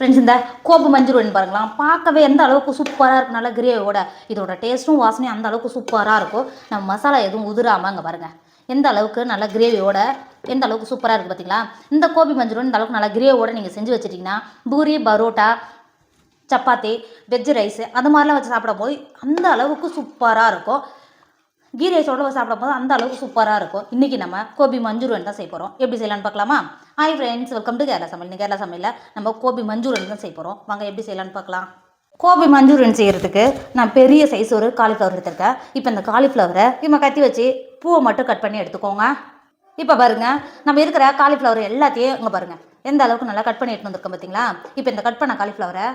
Friends இந்த Gopu Manchurian பாருங்களாம் பார்க்கவே எந்த அளவுக்கு சூப்பராக இருக்கும் நல்ல கிரேவியோட. இதோட டேஸ்ட்டும் வாசனையும் அந்த அளவுக்கு சூப்பராக இருக்கும் நம்ம மசாலா எதுவும் உதிராமல் அங்கே பாருங்கள் எந்த அளவுக்கு நல்ல கிரேவியோட எந்த அளவுக்கு சூப்பராக இருக்குது பார்த்தீங்களா இந்த கோபி மஞ்சூரியன் இந்த அளவுக்கு நல்ல கிரேவியோட நீங்கள் செஞ்சு வச்சிட்டிங்கன்னா பூரி பரோட்டா சப்பாத்தி வெஜ் ரைஸு அது மாதிரிலாம் வச்சு சாப்பிடும்போது அந்த அளவுக்கு சூப்பராக இருக்கும் கீ ரைஸோட சாப்பிடும் போது அந்த அளவுக்கு சூப்பராக இருக்கும் இன்றைக்கி நம்ம கோபி மஞ்சூரியன் தான் செய்ய போகிறோம் எப்படி செய்யலாம்னு பார்க்கலாமா? Hi friends welcome to Kerala சமையல் இந்த கேரளா சமையலில் நம்ம கோபி மஞ்சூரியன் தான் செய்ய போகிறோம் வாங்க எப்படி செய்யலாம்னு பார்க்கலாம். கோபி மஞ்சூரியன் செய்கிறதுக்கு நான் பெரிய சைஸ் ஒரு காலிஃப்ளவர் எடுத்திருக்கேன். இப்போ இந்த காலிஃப்ளவரை இவங்க கத்தி வச்சு பூவை மட்டும் கட் பண்ணி எடுத்துக்கோங்க. இப்போ பாருங்கள் நம்ம இருக்கிற காலிஃப்ளவர் எல்லாத்தையும் இங்கே பாருங்கள் எந்த அளவுக்கு நல்லா கட் பண்ணி எடுத்து வந்திருக்கோம் பார்த்தீங்களா இப்போ இந்த கட் பண்ண காலிஃப்ளவரை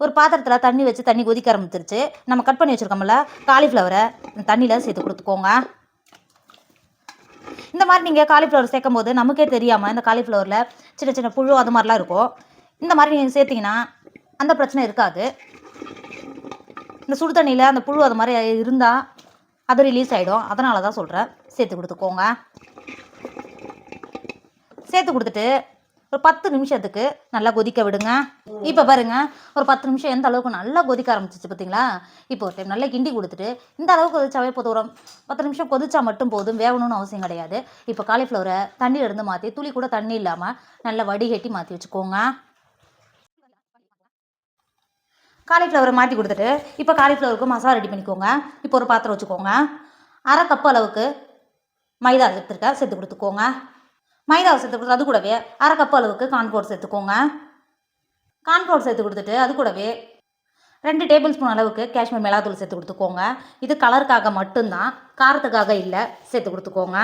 ஒரு பாத்திரத்தில் தண்ணி வச்சு தண்ணி கொதிக்க ஆரம்பிச்சிருச்சு. நம்ம கட் பண்ணி வச்சுருக்கோம்ல காலிஃப்ளவரை தண்ணியில் சேர்த்து கொடுத்துக்கோங்க. இந்த மாதிரி நீங்கள் காலிஃப்ளவர் சேர்க்கும் போது நமக்கே தெரியாமல் இந்த காலிஃப்ளவரில் சின்ன சின்ன புழு அது மாதிரிலாம் இருக்கும். இந்த மாதிரி நீங்கள் சேர்த்திங்கன்னா அந்த பிரச்சனை இருக்காது. இந்த சுடு தண்ணியில் அந்த புழு அது மாதிரி இருந்தால் அது ரிலீஸ் ஆகிடும் அதனால தான் சொல்கிறேன் சேர்த்து கொடுத்துக்கோங்க. சேர்த்து கொடுத்துட்டு ஒரு பத்து நிமிஷத்துக்கு நல்லா கொதிக்க விடுங்க. இப்போ பாருங்க ஒரு பத்து நிமிஷம் எந்த அளவுக்கு நல்லா கொதிக்க ஆரம்பிச்சிச்சு பார்த்தீங்களா இப்போ ஒரு டைம் நல்லா கிண்டி கொடுத்துட்டு இந்த அளவுக்கு கொதிச்சாவே போதும். ஒரு பத்து நிமிஷம் கொதிச்சா மட்டும் போதும் வேகணும்னு அவசியம் கிடையாது. இப்போ காலிஃப்ளவரை தண்ணியிலேருந்து மாற்றி துளி கூட தண்ணி இல்லாமல் நல்லா வடிகட்டி மாற்றி வச்சுக்கோங்க. காலிஃப்ளவரை மாற்றி கொடுத்துட்டு இப்போ காலிஃப்ளவருக்கு மசாலா ரெடி பண்ணிக்கோங்க. இப்போ ஒரு பாத்திரம் வச்சுக்கோங்க. அரை கப் அளவுக்கு மைதா எடுத்துருக்க சேர்த்து கொடுத்துக்கோங்க. மைதாவை சேர்த்து கொடுத்து அது கூடவே அரை கப் அளவுக்கு கான்ஃபோர் சேர்த்துக்கோங்க. கான்ஃபோர் சேர்த்து கொடுத்துட்டு அது கூடவே ரெண்டு டேபிள் ஸ்பூன் அளவுக்கு காஷ்மீர் மிளகாத்தூள் சேர்த்து கொடுத்துக்கோங்க. இது கலருக்காக மட்டும்தான் காரத்துக்காக இல்லை சேர்த்து கொடுத்துக்கோங்க.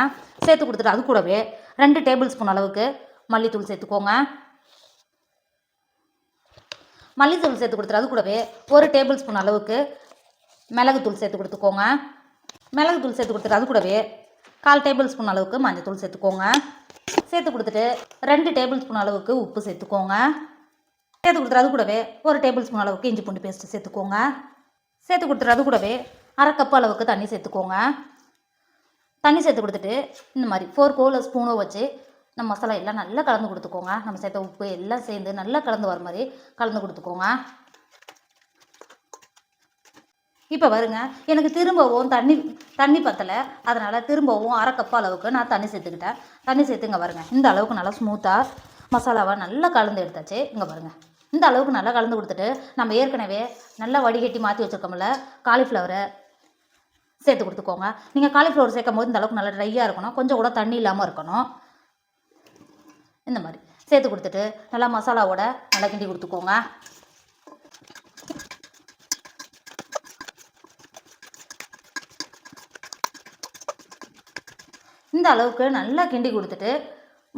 சேர்த்து கொடுத்துட்டு அது கூடவே ரெண்டு டேபிள் ஸ்பூன் அளவுக்கு மல்லித்தூள் சேர்த்துக்கோங்க. மல்லித்தூள் சேர்த்து கொடுத்துட்டு அது கூடவே ஒரு டேபிள் ஸ்பூன் அளவுக்கு மிளகுத்தூள் சேர்த்து கொடுத்துக்கோங்க. மிளகுத்தூள் சேர்த்து கொடுத்துட்டு அது கூடவே கால் டேபிள் ஸ்பூன் அளவுக்கு மஞ்சத்தூள் சேர்த்துக்கோங்க. சேர்த்து கொடுத்துட்டு ரெண்டு டேபிள் ஸ்பூன் அளவுக்கு உப்பு சேர்த்துக்கோங்க. சேர்த்து கொடுத்துட்டு அது கூடவே ஒரு டேபிள் ஸ்பூன் அளவுக்கு இஞ்சி பூண்டு பேஸ்ட்டு சேர்த்துக்கோங்க. சேர்த்து கொடுத்துட்டு அது கூடவே அரை கப் அளவுக்கு தண்ணி சேர்த்துக்கோங்க. தண்ணி சேர்த்து கொடுத்துட்டு இந்த மாதிரி ஃபோர்க்கோ இல்லை ஸ்பூனோ வச்சு நம்ம மசாலா எல்லாம் நல்லா கலந்து கொடுத்துக்கோங்க. நம்ம சேர்த்த உப்பு எல்லாம் சேர்ந்து நல்லா கலந்து வர மாதிரி கலந்து கொடுத்துக்கோங்க. இப்போ வருங்க எனக்கு திரும்பவும் தண்ணி தண்ணி பத்தலை. அதனால் திரும்பவும் அரை கப் அளவுக்கு நான் தண்ணி சேர்த்துக்கிட்டேன். தண்ணி சேர்த்து இங்கே வருங்க இந்த அளவுக்கு நல்லா ஸ்மூத்தாக மசாலாவை நல்லா கலந்து எடுத்தாச்சு. இங்கே பாருங்க. இந்த அளவுக்கு நல்லா கலந்து கொடுத்துட்டு நம்ம ஏற்கனவே நல்லா வடிகட்டி மாற்றி வச்சுருக்கோம்ல காலிஃப்ளவரை சேர்த்து கொடுத்துக்கோங்க. நீங்கள் காலிஃப்ளவர் சேர்க்கும் போது இந்த அளவுக்கு நல்லா ட்ரையாக இருக்கணும். கொஞ்சம் கூட தண்ணி இல்லாமல் இருக்கணும். இந்த மாதிரி சேர்த்து கொடுத்துட்டு நல்லா மசாலாவோட நல்லா கிண்டி கொடுத்துக்கோங்க. இந்த அளவுக்கு நல்லா கிண்டி கொடுத்துட்டு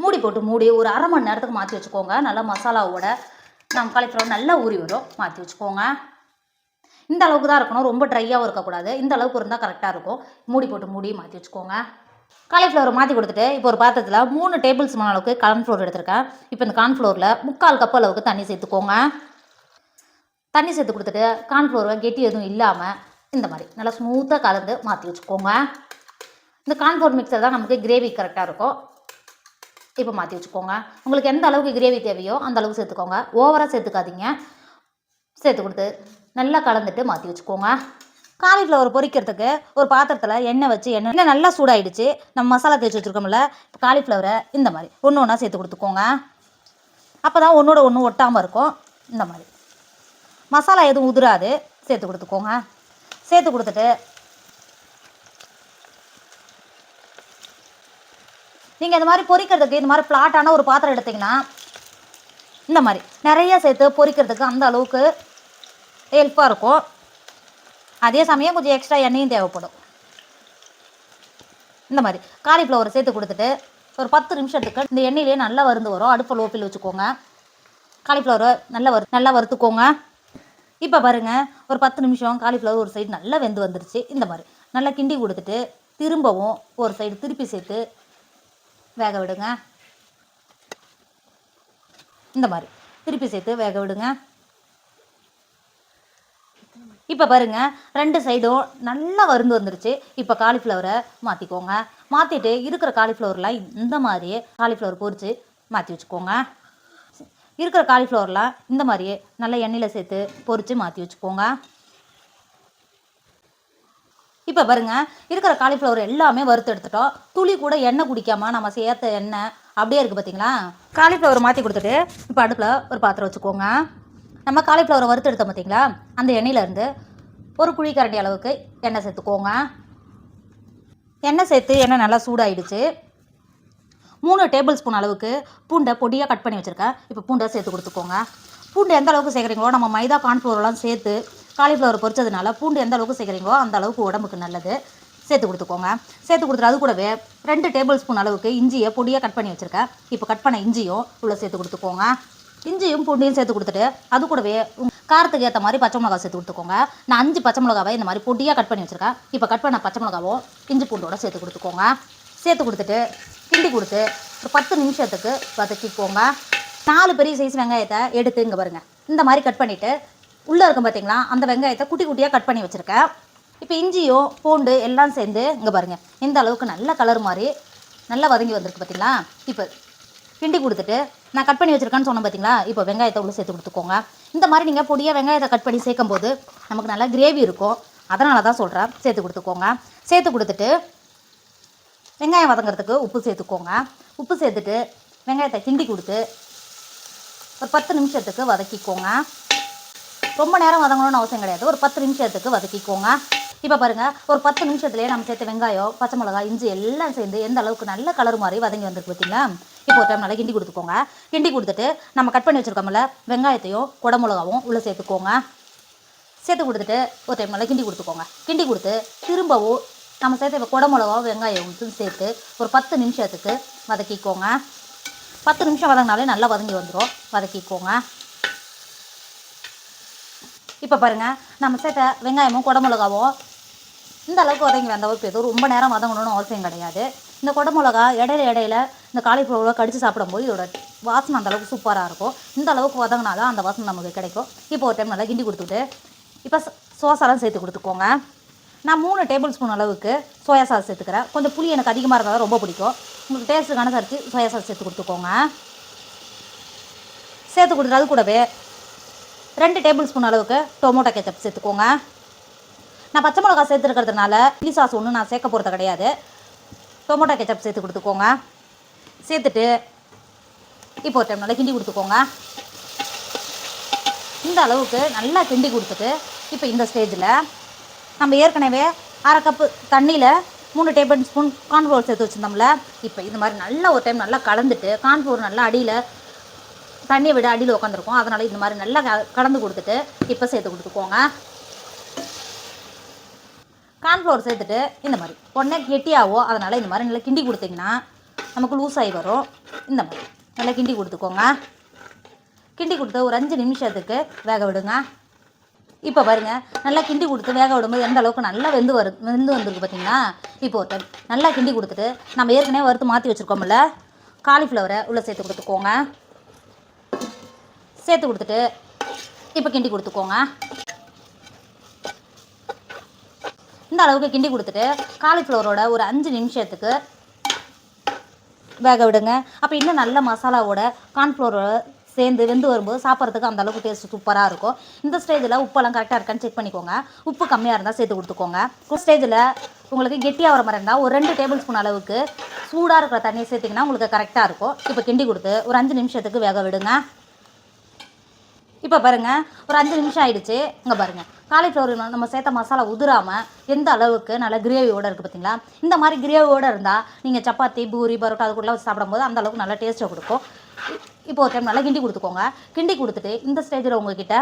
மூடி போட்டு மூடி ஒரு அரை மணி நேரத்துக்கு மாற்றி வச்சுக்கோங்க. நல்லா மசாலாவோட நம்ம காலிஃப்ளவர் நல்லா ஊறி வரும். மாற்றி வச்சுக்கோங்க. இந்த அளவுக்கு தான் இருக்கணும். ரொம்ப ட்ரையாகவும் இருக்கக்கூடாது. இந்த அளவுக்கு இருந்தால் கரெக்டாக இருக்கும். மூடி போட்டு மூடி மாற்றி வச்சுக்கோங்க. காலிஃப்ளவர் மாற்றி கொடுத்துட்டு இப்போ ஒரு பாத்திரத்தில் மூணு டேபிள் ஸ்பூன் அளவுக்கு கார்ன்ஃப்ளோர் எடுத்திருக்கேன். இப்போ இந்த கார்ன்ஃப்ளோரில் முக்கால் கப் அளவுக்கு தண்ணி சேர்த்துக்கோங்க. தண்ணி சேர்த்து கொடுத்துட்டு கார்ன்ஃப்ளோரை கெட்டி எதுவும் இல்லாமல் இந்த மாதிரி நல்லா ஸ்மூத்தாக கலந்து மாற்றி வச்சுக்கோங்க. இந்த கான்ஃபோர் மிக்சர் தான் நமக்கு கிரேவி கரெக்டாக இருக்கும் இப்போ மாற்றி வச்சுக்கோங்க. உங்களுக்கு எந்த அளவுக்கு கிரேவி தேவையோ அந்த அளவுக்கு சேர்த்துக்கோங்க. ஓவராக சேர்த்துக்காதீங்க. சேர்த்து கொடுத்து நல்லா கலந்துட்டு மாற்றி வச்சுக்கோங்க. காலிஃப்ளவர் பொரிக்கிறதுக்கு ஒரு பாத்திரத்தில் எண்ணெய் வச்சு எண்ணெய் எண்ணெய் நல்லா சூடாயிடுச்சு. நம்ம மசாலா தேய்ச்சி வச்சுருக்கோம்ல காலிஃப்ளவரை இந்த மாதிரி. ஒன்று ஒன்றா சேர்த்து கொடுத்துக்கோங்க. அப்போ தான் ஒன்றோட ஒன்று ஒட்டாமல் இருக்கும். இந்த மாதிரி. மசாலா எதுவும் உதிராது. சேர்த்து கொடுத்துக்கோங்க. சேர்த்து கொடுத்துட்டு நீங்கள் இந்த மாதிரி பொரிக்கிறதுக்கு இந்த மாதிரி பிளாட்டான ஒரு பாத்திரம் எடுத்திங்கன்னா இந்த மாதிரி நிறைய சேர்த்து பொரிக்கிறதுக்கு அந்த அளவுக்கு ஹெல்ப்பாக இருக்கும். அதே சமயம் கொஞ்சம் எக்ஸ்ட்ரா எண்ணெயும் தேவைப்படும். இந்த மாதிரி காலிஃப்ளவர் சேர்த்து கொடுத்துட்டு ஒரு பத்து நிமிஷத்துக்கு இந்த எண்ணெயிலேயே நல்லா வருந்து வரும். அடுப்பை லோப்பில் வச்சுக்கோங்க. காலிஃப்ளவர் நல்லா வறு நல்லா வறுத்துக்கோங்க. இப்போ பாருங்க ஒரு பத்து நிமிஷம் காலிஃப்ளவர் ஒரு சைடு நல்லா வெந்து வந்துருச்சு. இந்த மாதிரி நல்லா கிண்டி கொடுத்துட்டு திரும்பவும் ஒரு சைடு திருப்பி சேர்த்து வேக விடுங்க. இந்த மாதிரி. திருப்பி சேர்த்து வேக விடுங்க. இப்போ பாருங்க ரெண்டு சைடும் நல்லா வருந்து வந்துருச்சு. இப்போ காலிஃப்ளவரை மாற்றிக்கோங்க மாற்றிட்டு இருக்கிற காலிஃப்ளவர்லாம் இந்த மாதிரி காலிஃப்ளவர் பொரித்து மாற்றி வச்சுக்கோங்க. இருக்கிற காலிஃப்ளவர்லாம் இந்த மாதிரியே நல்லா எண்ணெயில் சேர்த்து பொரித்து மாற்றி வச்சுக்கோங்க. இப்போ பாருங்க இருக்கிற காலிஃப்ளவர் எல்லாமே வறுத்து எடுத்துட்டோம். துளி கூட எண்ணெய் குடிக்காம நம்ம சேர்த்த எண்ணெய் அப்படியே இருக்குது பார்த்தீங்களா காலிஃப்ளவர் மாற்றி கொடுத்துட்டு இப்போ அடுப்பில் ஒரு பாத்திரம் வச்சுக்கோங்க. நம்ம காலிஃப்ளவரை வறுத்து எடுத்தோம் பார்த்தீங்களா அந்த எண்ணெயிலேருந்து ஒரு குழி கரண்டி அளவுக்கு எண்ணெய் சேர்த்துக்கோங்க. எண்ணெய் சேர்த்து எண்ணெய் நல்லா சூடாயிடுச்சு. மூணு டேபிள் ஸ்பூன் அளவுக்கு பூண்டை பொடியாக கட் பண்ணி வச்சுருக்கேன். இப்போ பூண்டை சேர்த்து கொடுத்துக்கோங்க. பூண்டு எந்த அளவுக்கு சேர்க்குறீங்களோ நம்ம மைதா கான்ஃப்ளோர்லாம் சேர்த்து காலிஃப்ளவர் பொரிச்சதுனால பூண்டு எந்த அளவுக்கு சேர்க்குறீங்களோ அந்த அளவுக்கு உடம்புக்கு நல்லது. சேர்த்து கொடுத்துக்கோங்க. சேர்த்து கொடுத்துட்டு அது கூடவே ரெண்டு டேபிள் ஸ்பூன் அளவுக்கு இஞ்சியை பொடியாக கட் பண்ணி வச்சுருக்கேன். இப்போ கட் பண்ண இஞ்சியும் உள்ளே சேர்த்து கொடுத்துக்கோங்க. இஞ்சியும் பூண்டையும் சேர்த்து கொடுத்துட்டு அது கூடவே காரத்துக்கு ஏற்ற மாதிரி பச்சை மிளகா சேர்த்து கொடுத்துக்கோங்க. நான் அஞ்சு பச்சை மிளகாவை இந்த மாதிரி பொடியாக கட் பண்ணி வச்சுருக்கேன். இப்போ கட் பண்ண பச்சை மிளகாவும் இஞ்சி பூண்டோட சேர்த்து கொடுத்துக்கோங்க. சேர்த்து கொடுத்துட்டு கிண்டி கொடுத்து ஒரு பத்து நிமிஷத்துக்கு வதக்கிக்கோங்க. நாலு பெரிய சைஸ் வெங்காயத்தை எடுத்து இங்கே பாருங்கள் இந்த மாதிரி கட் பண்ணிவிட்டு உள்ளே இருக்கும் பார்த்தீங்களா அந்த வெங்காயத்தை குட்டி குட்டியாக கட் பண்ணி வச்சுருக்கேன். இப்போ இஞ்சியும் பூண்டு எல்லாம் சேர்ந்து இங்கே பாருங்கள் இந்த அளவுக்கு நல்ல கலர் மாதிரி நல்லா வதங்கி வந்திருக்கு பார்த்தீங்களா இப்போ கிண்டி கொடுத்துட்டு நான் கட் பண்ணி வச்சிருக்கேன்னு சொன்னேன் பார்த்தீங்களா இப்போ வெங்காயத்தை உள்ளே சேர்த்து கொடுத்துக்கோங்க. இந்த மாதிரி நீங்கள் பொடியாக வெங்காயத்தை கட் பண்ணி சேர்க்கும் போது நமக்கு நல்லா கிரேவி இருக்கும். அதனால தான் சொல்கிறேன் சேர்த்து கொடுத்துக்கோங்க. சேர்த்து கொடுத்துட்டு வெங்காயம் வதங்குறதுக்கு உப்பு சேர்த்துக்கோங்க. உப்பு சேர்த்துட்டு வெங்காயத்தை கிண்டி கொடுத்து ஒரு பத்து நிமிஷத்துக்கு வதக்கிக்கோங்க. ரொம்ப நேரம் வதங்கணும்னு அவசியம் கிடையாது. ஒரு பத்து நிமிஷத்துக்கு வதக்கிக்கோங்க. இப்போ பாருங்கள் ஒரு பத்து நிமிஷத்துலேயே நம்ம சேர்த்த வெங்காயம் பச்சை மிளகாய் இஞ்சி எல்லாம் சேர்ந்து எந்த அளவுக்கு நல்ல கலர் மாதிரி வதங்கி வந்திருக்கு பார்த்தீங்களா இப்போ ஒரு டைம் நல்லா கிண்டி கொடுத்துக்கோங்க. கிண்டி கொடுத்துட்டு நம்ம கட் பண்ணி வச்சுருக்கோம்ல வெங்காயத்தையும் குடமிளகாவும் உள்ளே சேர்த்துக்கோங்க. சேர்த்து கொடுத்துட்டு ஒரு டைம் நல்லா கிண்டி கொடுத்துக்கோங்க. கிண்டி கொடுத்து திரும்பவும் நம்ம சேர்த்த குடமிளகாவும் வெங்காயமும் சேர்த்து ஒரு பத்து நிமிஷத்துக்கு வதக்கிக்கோங்க. பத்து நிமிஷம் வதங்கினாலே நல்லா வதங்கி வந்துடும் வதக்கிக்கோங்க. இப்போ பாருங்கள் நம்ம சேர்த்த வெங்காயமும் குடமிளகாவும் இந்த அளவுக்கு வதங்கி வந்த எதுவும் ரொம்ப நேரம் வதங்கணும்னு அவசியம் கிடையாது. இந்த குடமிளகா இடையில இடையில இந்த காலிஃப்ளவரை கடித்து சாப்பிடும்போது இதோட வாசனை அந்த அளவுக்கு சூப்பராக இருக்கும். இந்த அளவுக்கு வதங்கினா தான் அந்த வாசனை நமக்கு கிடைக்கும். இப்போ ஒரு டைம் நல்லா கிண்டி கொடுத்துட்டு இப்போ சோசாலாம் சேர்த்து கொடுத்துக்கோங்க. நான் மூணு டேபிள் ஸ்பூன் அளவுக்கு சோயா சாஸ் சேர்த்துக்கிறேன். கொஞ்சம் புளி எனக்கு அதிகமாக இருக்கிறதா ரொம்ப பிடிக்கும். உங்களுக்கு டேஸ்ட்டுக்கான சரிச்சு சோயா சாஸ் சேர்த்து கொடுத்துக்கோங்க. சேர்த்து கொடுத்துட்டு அது கூடவே ரெண்டு டேபிள் ஸ்பூன் அளவுக்கு டொமோட்டோ கெச்சப் சேர்த்துக்கோங்க. நான் பச்சை மிளகா சேர்த்துருக்கிறதுனால சில்லி சாஸ் ஒன்றும் நான் சேர்க்க போகிறது கிடையாது. டொமோட்டோ கெச்சப் சேர்த்து கொடுத்துக்கோங்க. சேர்த்துட்டு இப்போ ஒரு டைம் நல்லா கிண்டி கொடுத்துக்கோங்க. இந்த அளவுக்கு நல்லா கிண்டி கொடுத்துட்டு இப்போ இந்த ஸ்டேஜில் நம்ம ஏற்கனவே அரை கப்பு தண்ணியில் மூணு டேபிள் ஸ்பூன் கார்ன்ஃப்ளவர் சேர்த்து வச்சுருந்தோம்ல. இப்போ இது மாதிரி நல்லா ஒரு டைம் நல்லா கலந்துட்டு கார்ன்ஃப்ளவர் நல்லா அடியில் தண்ணியை விட அடியில் உட்காந்துருக்கும் அதனால் இந்த மாதிரி நல்லா க- கலந்து கொடுத்துட்டு இப்போ சேர்த்து கொடுத்துக்கோங்க. கார்ன்ஃப்ளவர் சேர்த்துட்டு இந்த மாதிரி. உடனே கெட்டியாவோ அதனால் இந்த மாதிரி நல்லா கிண்டி கொடுத்தீங்கன்னா நமக்கு லூஸ் ஆகி வரும். இந்த மாதிரி. நல்லா கிண்டி கொடுத்துக்கோங்க. கிண்டி கொடுத்து ஒரு அஞ்சு நிமிஷத்துக்கு வேக விடுங்க. இப்போ பாருங்கள் நல்லா கிண்டி கொடுத்து வேக விடும்போது எந்த அளவுக்கு நல்லா வெந்து வரு வெந்து வந்திருக்கு பார்த்தீங்களா இப்போ ஒரு நல்லா கிண்டி கொடுத்துட்டு நம்ம ஏற்கனவே வறுத்து மாற்றி வச்சுருக்கோம்ல காலிஃப்ளவரை உள்ளே சேர்த்து கொடுத்துக்கோங்க. சேர்த்து கொடுத்துட்டு இப்போ கிண்டி கொடுத்துக்கோங்க. இந்த அளவுக்கு கிண்டி கொடுத்துட்டு காலிஃப்ளவரோட ஒரு அஞ்சு நிமிஷத்துக்கு வேக விடுங்க. அப்போ இன்னும் நல்ல மசாலாவோட கார்ன்ஃப்ளவரோட சேர்ந்து வெந்து வரும்போது சாப்பிட்றதுக்கு அந்த அளவுக்கு டேஸ்ட் சூப்பராக இருக்கும். இந்த ஸ்டேஜில் உப்பெல்லாம் கரெக்டாக இருக்கான்னு செக் பண்ணிக்கோங்க. உப்பு கம்மியாக இருந்தால் சேர்த்து கொடுத்துக்கோங்க. ஒரு ஸ்டேஜில் உங்களுக்கு கெட்டியாக வர மாதிரி இருந்தால் ஒரு ரெண்டு டேபிள் ஸ்பூன் அளவுக்கு சூடாக இருக்கிற தண்ணியை சேர்த்திங்கன்னா உங்களுக்கு கரெக்டாக இருக்கும். இப்போ கிண்டி கொடுத்து ஒரு அஞ்சு நிமிஷத்துக்கு வேக விடுங்க. இப்போ பாருங்கள் ஒரு அஞ்சு நிமிஷம் ஆயிடுச்சு. இங்கே பாருங்கள் காலிஃப்ளவர் நம்ம சேர்த்த மசாலா உதிராமல் எந்த அளவுக்கு நல்ல கிரேவியோடு இருக்குது பார்த்தீங்களா இந்த மாதிரி கிரேவியோடு இருந்தால் நீங்கள் சப்பாத்தி பூரி பரோட்டா அது கூடலாம் சாப்பிடும்போது அந்த அளவுக்கு நல்லா டேஸ்ட்டை கொடுக்கும். இப்போ ஒரு டைம் நல்லா கிண்டி கொடுத்துக்கோங்க. கிண்டி கொடுத்துட்டு இந்த ஸ்டேஜில் உங்ககிட்ட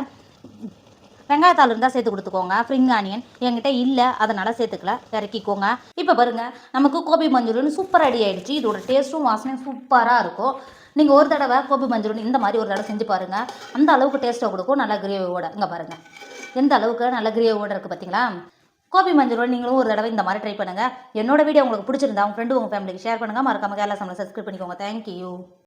வெங்காயத்தாள் இருந்தால் சேர்த்து கொடுத்துக்கோங்க. ஃப்ரிங் ஆனியன் என்கிட்ட இல்லை அதனால் சேர்த்துக்கல. இறக்கிக்கோங்க. இப்போ பாருங்க நமக்கு கோபி மஞ்சூரியன் சூப்பர் ரெடி ஆகிடுச்சு இதோட டேஸ்ட்டும் வாசனையும் சூப்பராக இருக்கும். நீங்கள் ஒரு தடவை கோபி மஞ்சூரியன் இந்த மாதிரி ஒரு தடவை செஞ்சு பாருங்கள் அந்த அளவுக்கு டேஸ்ட்டை கொடுக்கும் நல்ல கிரேவியோட இங்கே பாருங்கள் எந்த அளவுக்கு நல்ல கிரேவியோட இருக்குது பார்த்தீங்களா கோபி மஞ்சூரியன் நீங்களும் ஒரு தடவை இந்த மாதிரி ட்ரை பண்ணுங்கள் என்னோட வீடியோ உங்களுக்கு பிடிச்சிருந்தா உங்கள் ஃப்ரெண்டு உங்கள் ஃபேமிலிக்கு ஷேர் பண்ணுங்கள் மறக்காம கேரளா சமையல் சப்ஸ்கிரைப் பண்ணிக்கோங்க. தேங்க்யூ